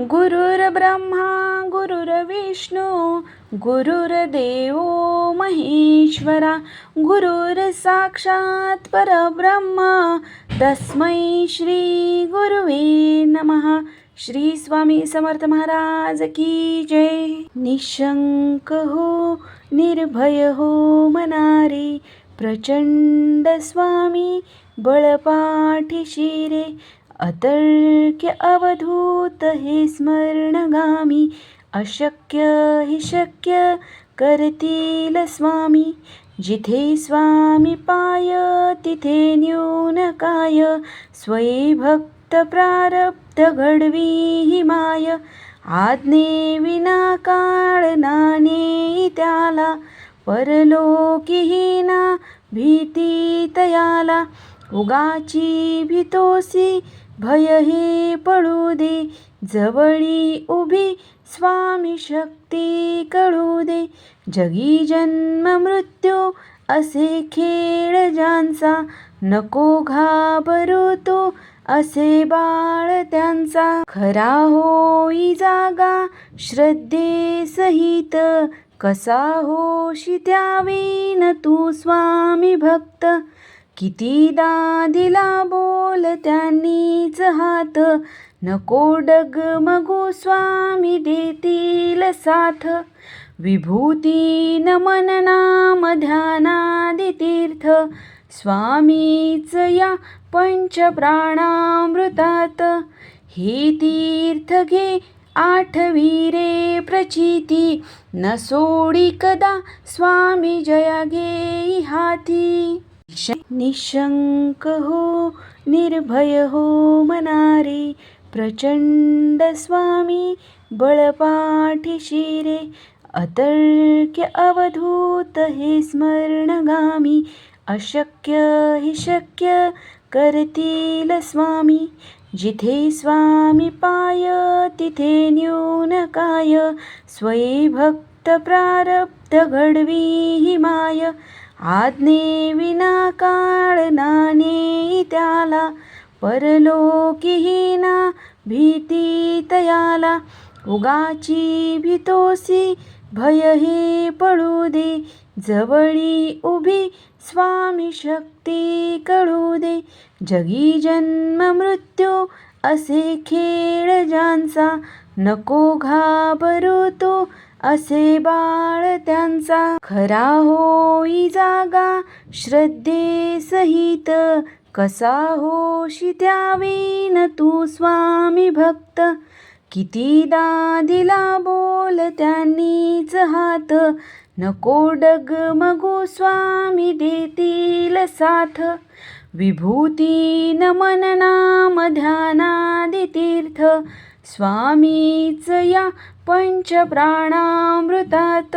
गुरुर्ब्रह्मा गुरुर्विष्णू गुरुर्देव महेश्वरा गुरुर साक्षात तस्मै श्री गुरुवे नमः. श्री स्वामी समर्थ महाराज की जय. निशंक हो निर्भय हो मनारे प्रचंड स्वामी बळपाठी शिरे अतर्क्य अवधूत हे स्मरणगामी अशक्य हि शक्य करतील स्वामी. जिथे स्वामी पाय तिथे न्यून काय. स्वयं भक्त प्रारब्ध घडवी हि माय. आज्ञे विना काळ नाने त्याला. परलोकीहीना भीती तयाला उगाची भीतोसी भय हे पडू दे जवळी उभी स्वामी शक्ती कळू दे जगी जन्म मृत्यू असे खेळ ज्यांचा नको घाबरू तो असे बाळ त्यांचा खरा होई जागा. श्रद्धे सहित कसा होशी त्यावीन तू स्वामी भक्त कितीदा दिला बोल त्यांनीच हात. नको डग स्वामी देतील साथ. विभूती नमन नाम ध्यानादि तीर्थ स्वामीच या पंचप्राणामृतात. हे तीर्थ घे आठवी रे प्रचिती. न सोडी कदा स्वामी जया घेई हाती. निशंक हो निर्भय हो मनारे प्रचंड स्वामी बळपाठीशी रे अतर्क्य अवधूत हे स्मरणगामी अशक्य हि शक्य करतील स्वामी जिथे स्वामी पाय तिथे न्यून काय स्वयं भक्त प्रारब्ध घडवी ही माय आज्ञे विना काळ नाणे त्याला परलोकीहीना भीती तयाला. उगाची भीतोसी भय हे पडू दे जवळी उभी स्वामी शक्ती कळू दे. जगी जन्म मृत्यू असे खेळ ज्यांचा नको घाबरू तो असे बाळ त्यांचा खरा होई जागा श्रद्धे सहित कसा होशी त्यावीन तू स्वामी भक्त? कितीदा दिला बोल त्यांनीच हात नको डग मगो स्वामी देतील साथ. विभूती नमन नाम ध्यानादि तीर्थ स्वामीच या पंचप्राणामृतात.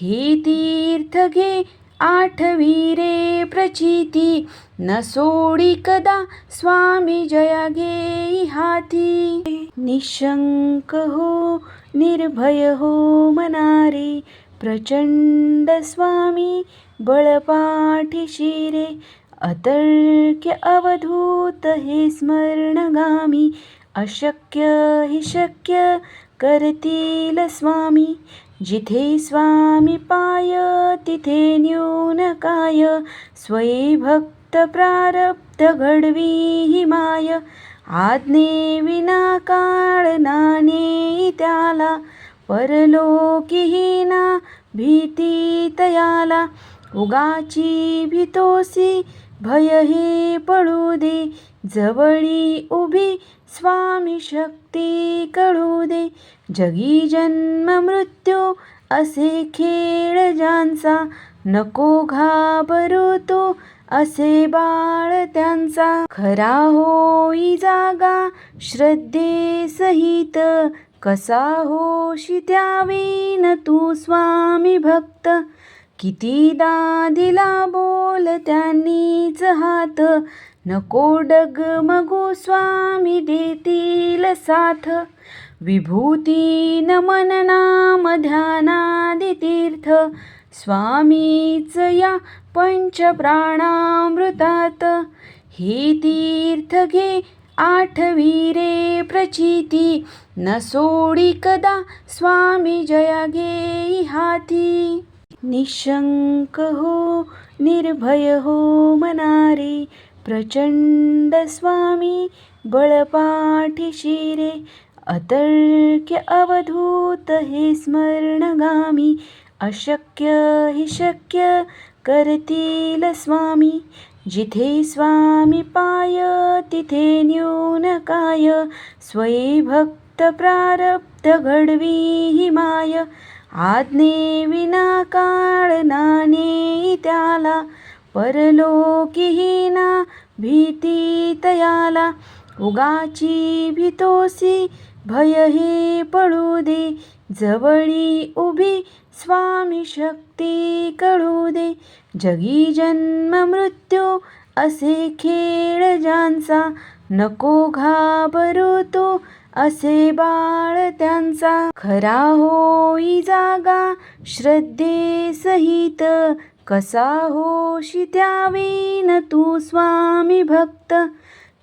हे तीर्थ घे आठवी रे प्रचिती. न सोडी कदा स्वामी जया घे हाती निशंक हो निर्भय हो मनारे प्रचंड स्वामी बळपाठीशी रे अतर्क्य अवधूत हे स्मरणगामी अशक्य हि शक्य करतील स्वामी. जिथे स्वामी पाय तिथे न्यून काय. स्वयं भक्त प्रारब्ध घडवी ही माय. आज्ञे विना काळ नाणे त्याला. परलोकीहीना भीती तयाला. उगाची भीतोसी भय हे पडू दे. जवळी उभी स्वामी शक्ती कळू दे. जगी जन्म मृत्यू असे खेळ ज्यांचा नको घाबरू तो असे बाळ त्यांचा खरा होई जागा. श्रद्धे सहित कसा होशी त्यावीन तू स्वामी भक्त. कितीदा दिला बोल त्यांनीच हात. नको डग मगू स्वामी देतील साथ. विभूती नमन नाम ध्यानादि तीर्थ स्वामीच या पंचप्राणामृतात. हे तीर्थ घे आठवी रे प्रचिती. न सोडी कदा स्वामी जया घेई हाती. निशंक हो निर्भय हो मनारे प्रचंड स्वामी बळपाठीशी रे अतर्क्य अवधूत हे स्मरणगामी अशक्य हि शक्य करतील स्वामी जिथे स्वामी पाय तिथे न्यून काय स्वयी भक्त प्रारब्ध घडवी ही माय आज्ञे विना काळ नाने त्याला परलोकीहीना भीती तयाला. उगाची भीतोसी भय हे पडू दे जवळी उभी स्वामी शक्ती कळू दे. जगी जन्म मृत्यू असे खेळ ज्यांचा नको घाबरू तो असे बाळ त्यांचा खरा होई जागा श्रद्धे सहित कसा होशी त्यावेन तू स्वामी भक्त?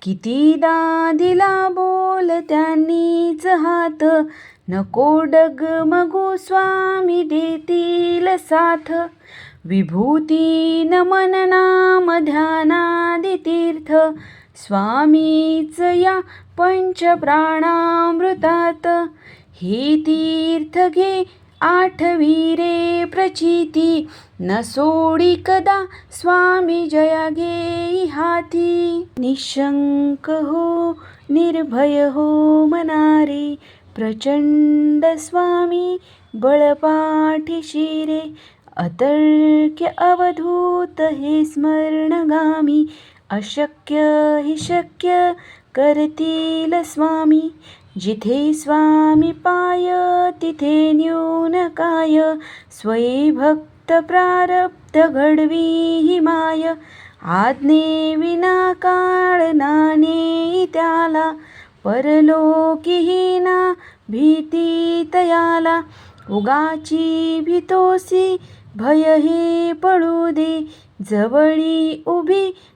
कितीदा दिला बोल त्यांनीच हात नको डग मगो स्वामी देतील साथ. विभूती नमन नाम ध्यानादि तीर्थ स्वामीच या पंचप्राणामृतात. हे तीर्थ घे आठवी रे प्रचिती. न सोडी कदा स्वामी जया गे हाती निशंक हो निर्भय हो मनारे. प्रचंड स्वामी बळपाठीशी रे अतर्क्य अवधूत हे स्मरणगामी. अशक्य हि शक्य करतील स्वामी. जिथे स्वामी पाय तिथे न्यून काय. स्वयी भक्त प्रारब्ध घडवी हि माय. आज्ञे विना काळ नाने त्याला. परलोकीहीना भीती तयाला. उगाची भीतोसी भय हे पडू दे. जवळी उभी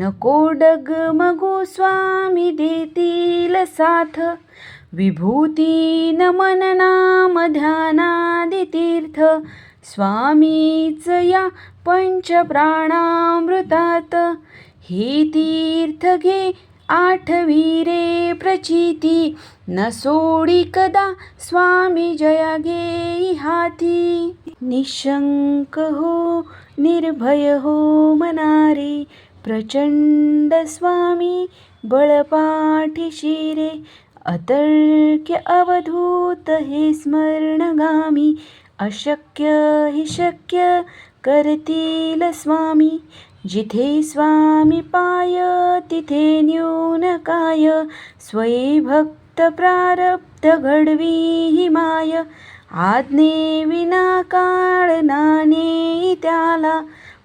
नको डग स्वामी देतील साथ. विभूती नमन नाम ध्यानादि तीर्थ स्वामीच या पंचप्राणामृतात. हे तीर्थ घे आठवी रे प्रचिती. न सोडी कदा स्वामी जया गे हाती निशंक हो निर्भय हो मनारे. प्रचंड स्वामी बळपाठीशी रे अतर्क्य अवधूत हे स्मरणगामी अशक्य हि शक्य करतील स्वामी. जिथे स्वामी पाय तिथे न्यून काय स्वयी भक्त प्रारब्ध घडवी हि माय. आज्ञे विना काळ नाने त्याला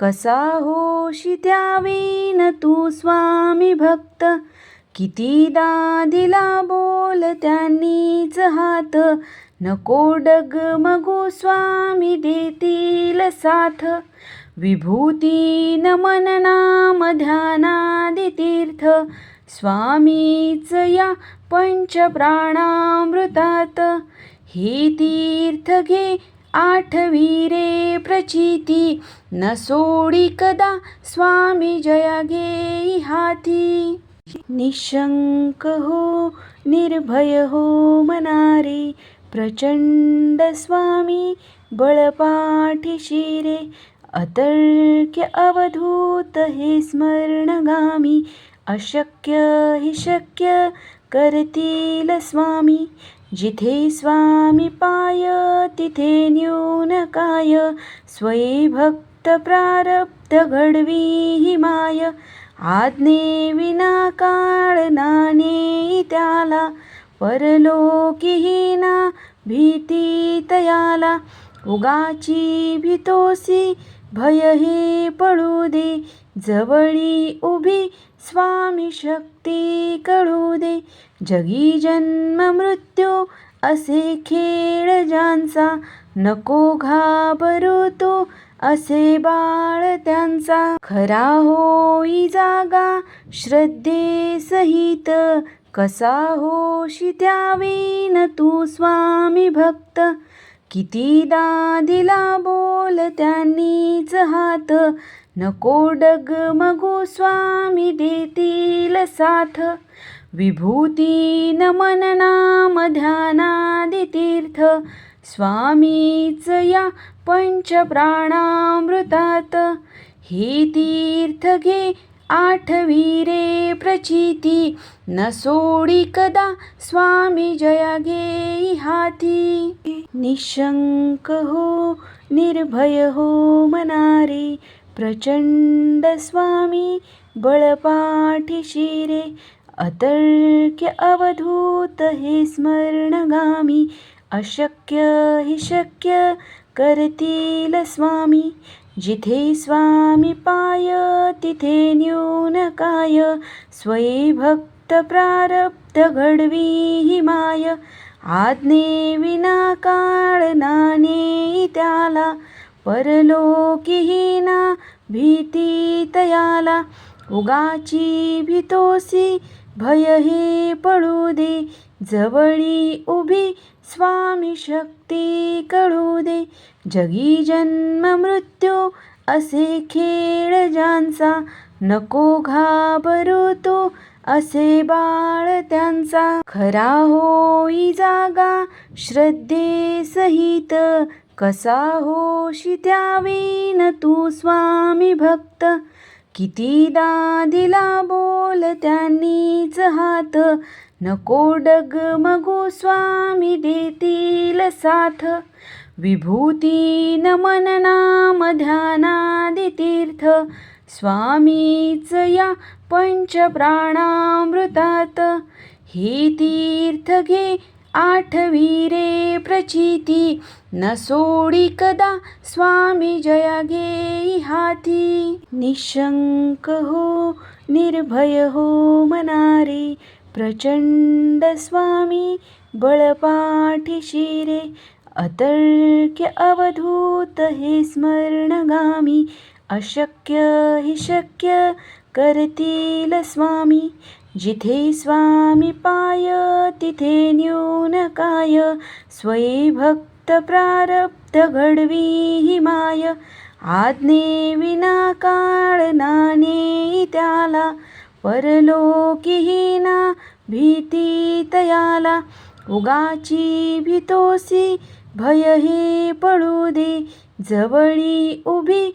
कसा होशी त्यावेन तू स्वामी भक्त? कितीदा दिला बोल त्यांनीच हात. नको डग मगो स्वामी देतील साथ. विभूती नमन नाम ध्यानादि तीर्थ स्वामीच या पंचप्राणामृतात. हे तीर्थ घे आठवी रे प्रचिती न सोडी कदा स्वामी जया घेई हाती. निशंक हो निर्भय हो मनारे प्रचंड स्वामी बळपाठीशी रे अतर्क्य अवधूत हे स्मरणगामी अशक्य हि शक्य करतील स्वामी. जिथे स्वामी पाय तिथे न्यून काय. स्वयं भक्त प्रारब्ध घडवी ही माय. आज्ञे विना काळ नाने त्याला. परलोकीहीना भीती तयाला. उगाची भीतोसी भय हे पडू दे. जवळी उभी स्वामी शक्ती कळू दे. जगी जन्म मृत्यू असे खेळ ज्यांचा नको घाबरू तो असे बाळ त्यांचा. खरा होई जागा श्रद्धे सहित कसा होशी त्यावेन तू स्वामी भक्त? कितीदा दिला बोल त्यांनीच हात. नको डगमगू स्वामी देतील साथ. विभूती नमन नाम ध्यानादि तीर्थ स्वामीच या पंचप्राणामृतात. हे तीर्थ घे आठवी रे प्रचिती न सोडी कदा स्वामी जया घेई हाती. निशंक हो निर्भय हो मनारे प्रचंड स्वामी बळपाठीशी रे अतर्क्य अवधूत हे स्मरणगामी अशक्य हि शक्य करतील स्वामी. जिथे स्वामी पाय तिथे न्यून काय. स्वयं भक्त प्रारब्ध घडवी ही माय. आज्ञे विना काळ नाने त्याला. परलोकीहीना भीती तयाला. उगाची भीतोसी भय हे पडू दे. जवळी उभी स्वामी शक्ती कळू दे. जगी जन्म मृत्यू असे खेळ ज्यांचा नको घाबरू तो असे बाळ त्यांचा खरा होई जागा. श्रद्धे सहित कसा होशी त्यावेन तू स्वामी भक्त. कितीदा दिला बोल त्यांनीच हात. नको डगमगू स्वामी देतील साथ. विभूती नमन नाम ध्यानादि तीर्थ स्वामीच या पंचप्राणामृतात. हे तीर्थ घे आठवी रे प्रचिती न सोडी कदा स्वामी जया घेई हाती निशंक हो निर्भय हो मनारे प्रचंड स्वामी बळपाठीशी रे अतर्क्य अवधूत हे स्मरणगामी अशक्य हि शक्य करतील स्वामी। जिथे स्वामी पाय तिथे न्यून काय. स्वयं भक्त प्रारब्ध घडवी ही माय. आज्ञे विना काळ नाने त्याला. परलोकीहीना भीती तयाला. उगाची भीतोसी भय हे पडू दे. जवळी उभी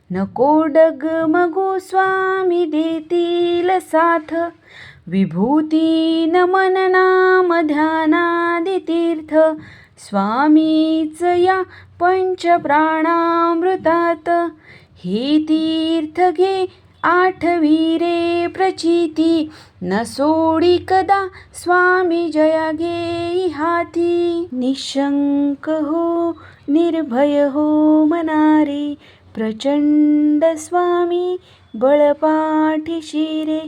नको डगमगू स्वामी देतील साथ. विभूती नमन नाम ध्यानादि तीर्थ स्वामीच या पंचप्राणामृतात. हे तीर्थ घे आठवी रे प्रचिती. न सोडी कदा स्वामी जया घेई हाती निशंक हो निर्भय हो मनारी. प्रचंड स्वामी बळपाठीशी रे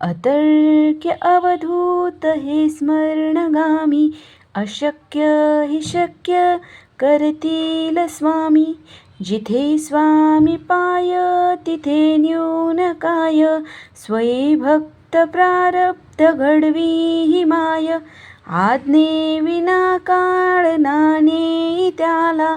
अतर्क्य अवधूत हे स्मरणगामी अशक्य हि शक्य करतील स्वामी जिथे स्वामी पाय तिथे न्यून काय भक्त प्रारब्ध घडवी हि माय आज्ञे विना काळ नाने त्याला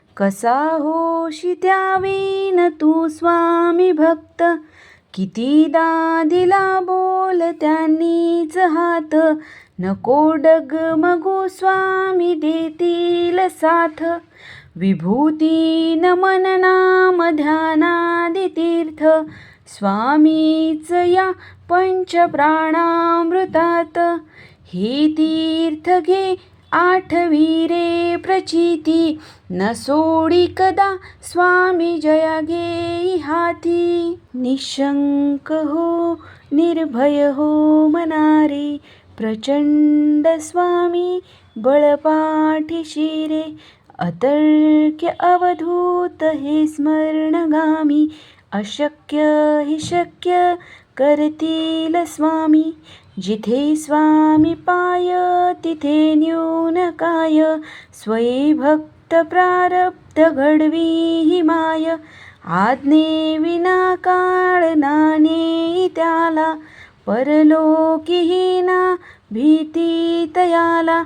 कसा होशी त्यावीन तू स्वामी भक्त? कितीदा दिला बोल त्यांनीच हात. नको डगमगू स्वामी देतील साथ. विभूती नमन नाम ध्यानादि तीर्थ स्वामीच या पंचप्राणामृतात. हे तीर्थ घे आठवी रे प्रचिती न सोडी कदा स्वामी जया घेई हाती। निशंक हो निर्भय हो मनारे प्रचंड स्वामी बळपाठीशी रे अतर्क्य अवधूत हे स्मरणगामी अशक्य हि शक्य करतील स्वामी। जिथे स्वामी पाय तिथे न्यून काय. स्वयं भक्त प्रारब्ध घडवी ही माय. आज्ञे विना काळ नाने त्याला. परलोकीहीना भीती तयाला.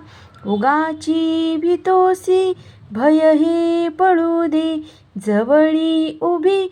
उगाची भीतोसी भय हे पडू दे. जवळी उभी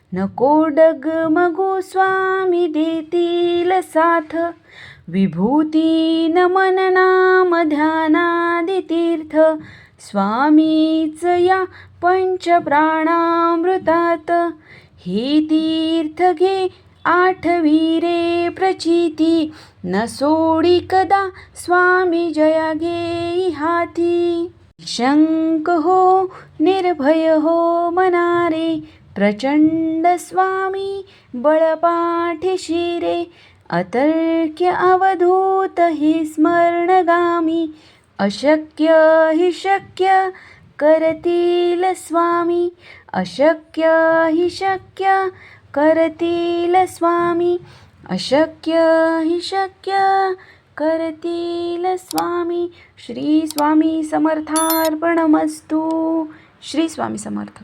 नको डगमगू स्वामी देतील साथ. विभूती नमन नाम ध्यानादि तीर्थ स्वामीच या पंचप्राणामृतात. हे तीर्थ घे आठवीरे प्रचिती. न सोडी कदा स्वामी जया घे हाती शंक हो निर्भय हो मनारे. प्रचंड स्वामी बळपाठीशी रे अतर्क्य अवधूत हि स्मरणगामी अशक्य हि शक्य करतील स्वामी अशक्य हि शक्य करतील स्वामी अशक्य हि शक्य करतील स्वामी श्री स्वामी समर्थार्पणमस्तु श्री स्वामी समर्थ.